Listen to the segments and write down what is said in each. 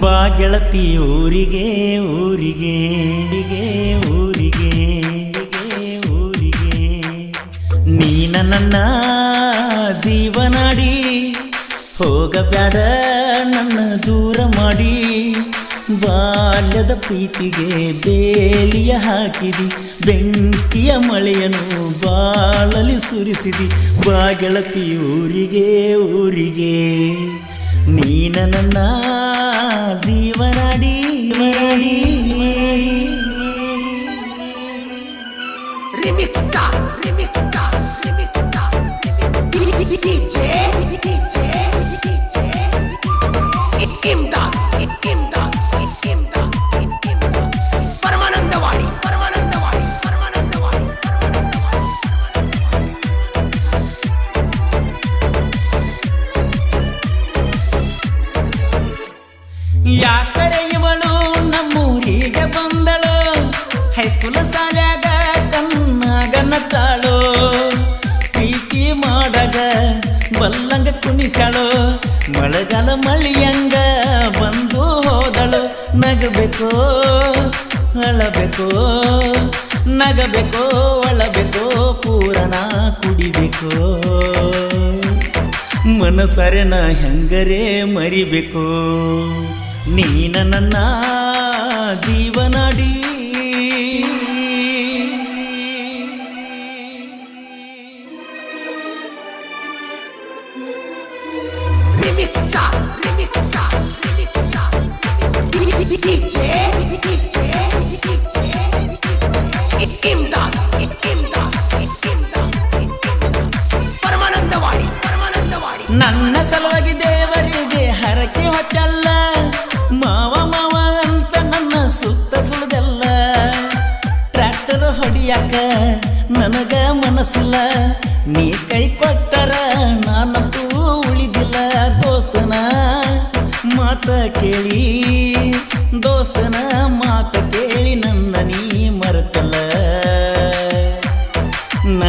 ಬಾ ಗೆಳತಿ ಊರಿಗೆ ಊರಿಗೆ ಊರಿಗೆ. ನನ್ನ ಜೀವನಾಡಿ ಹೋಗಬೇಡ ನನ್ನ ದೂರ ಮಾಡಿ. ಬಾಲ್ಯದ ಪ್ರೀತಿಗೆ ಬೇಲಿಯ ಹಾಕಿದಿ, ಬೆಂಕಿಯ ಮಳೆಯನ್ನು ಬಾಳಲಿ ಸುರಿಸಿದಿ. ಬಾ ಗೆಳತಿ ಊರಿಗೆ ಊರಿಗೆ. ನೀನ ನನ್ನ ಜೀವನಾಡಿ ಮರಡಿ Rimikta, rimikta, rimikta, DJ, DJ, DJ, Ikimda, Ikimda, Ikimda, Ikimda. Paramanandawadi Paramanandawadi Paramanandawadi ಯಾಕರೆ ಇವಳು ನಮ್ಮೂರಿಗೆ ಬಂದಳು ಹೈಸ್ಕೂಲ್ ಶಾಲ್ಯಾಗ ಬಲ್ಲಂಗ ಕುಣಿಸಳು ಮಳೆಗಾಲ ಮಳಿಯಂಗ ಬಂದು ಹೋದಳು. ನಗಬೇಕೋ, ಅಳಬೇಕೋ ನಗಬೇಕೋ, ಅಳಬೇಕೋ, ಪೂರನ ಕುಡಿಬೇಕು. ಮನಸರೆನ ಹೆಂಗರೆ ಮರಿಬೇಕು. ನೀನ ನನ್ನ ಜೀವನಾಡಿ ನನ್ನ ಸಲುವಾಗಿ ದೇವರಿಗೆ ಹರಕೆ ಹೊಚ್ಚಲ್ಲ. ಮಾವ ಮಾವ ಅಂತ ನನ್ನ ಸುತ್ತ ಸುಳಿದಲ್ಲ. ಟ್ರ್ಯಾಕ್ಟರ್ ಹೊಡಿಯಾಕ ನನಗ ಮನಸ್ಸಿಲ್ಲ. ನೀ ಕೈ ಕೊಟ್ಟರ ನಾನಂತೂ ಉಳಿದಿಲ್ಲ ದೋಸ್ತನ. ಮಾತ ಕೇಳಿ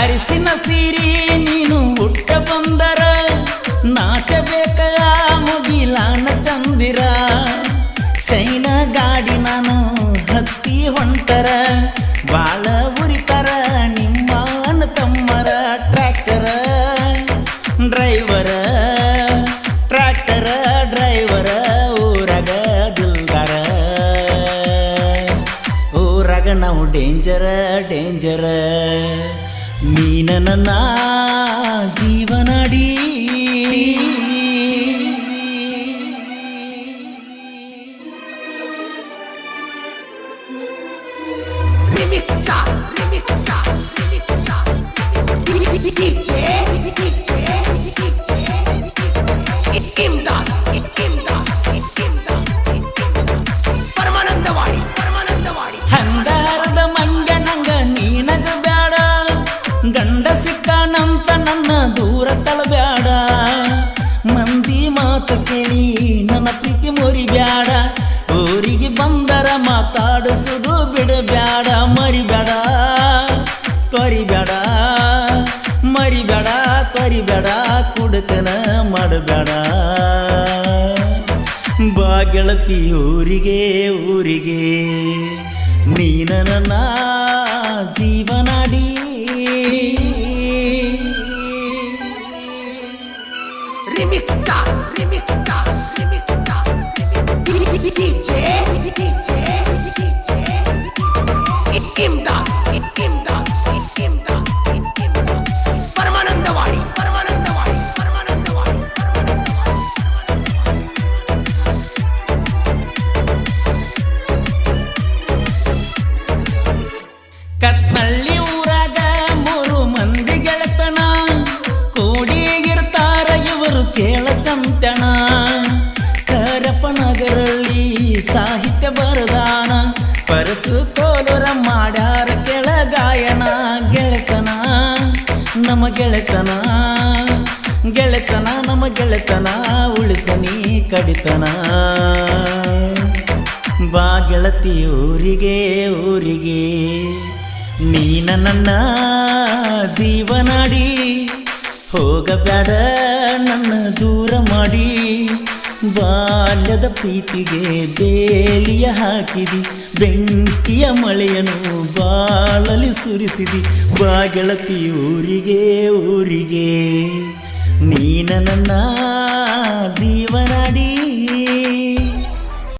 ಅರಿಸಿನ ಸೀರಿ ನೀನು ಹುಟ್ಟ ಬಂದರ. ನಾಚಬೇಕ ಮುಗಿಲಾನ ಚಂದಿರ. ಶೈನ ಗಾಡಿ ನಾನು ಹತ್ತಿ ಹೊಂಟರ. ಬಾಳ ಉರಿತರ ನಿಮ್ಮ ಅಣ್ಣ ತಮ್ಮರ ಟ್ರ್ಯಾಕ್ಟರ. ಡ್ರೈವರ ಟ್ರ್ಯಾಕ್ಟರ, ಡ್ರೈವರ, ಊರಗ ದಿಲ್ದಾರ. ಊರಾಗ ನಾವು ಡೇಂಜರ ಡೇಂಜರ. ನೀನ ನನ್ನ ಜೀವನಾಡಿ ರಿಮಿಕ್ತಾ ರಿಮಿಕ್ತಾ ರಿಮಿಕ್ತಾ DJ, DJ, DJ, ಕುಡುಕನ ಮಾಡಬೇಡ ಬಾ ಗೆಳತಿ ಊರಿಗೆ ಊರಿಗೆ ನೀನ ನನ್ನ ಜೀವನಾಡಿ ರಿಮಿಕ್ತಾ ರಿಮಿಕ್ತಾ ರಿಮಿಕ್ತಾ DJ, ಬರದಾನ, ಪರಸು ಕೋಲುರ ಮಾಡ್ಯಾರ ಕೆಳಗಾಯನ, ಗೆಳೆತನ ನಮ್ಮ ಗೆಳೆತನ ಗೆಳೆತನ ನಮ್ಮ ಗೆಳೆತನ ಉಳಿಸನಿ ಕಡಿತನ. ಬಾ ಗೆಳತಿ ಊರಿಗೆ ಊರಿಗೆ, ನೀನ ನನ್ನ ಜೀವನಾಡಿ ಹೋಗಬೇಡ ನನ್ನ ದೂರ ಮಾಡಿ. ಬಾಲ್ಯದ ಪ್ರೀತಿಗೆ ಬೇಲಿಯ ಹಾಕಿದಿ ಬೆಂಕಿಯ ಮಳೆಯನ್ನು ಬಾಳಲಿ ಸುರಿಸಿದಿ ಬಾಗೆಳತಿ ಊರಿಗೆ ಊರಿಗೆ. ನೀನ ನನ್ನ ಜೀವನಡಿ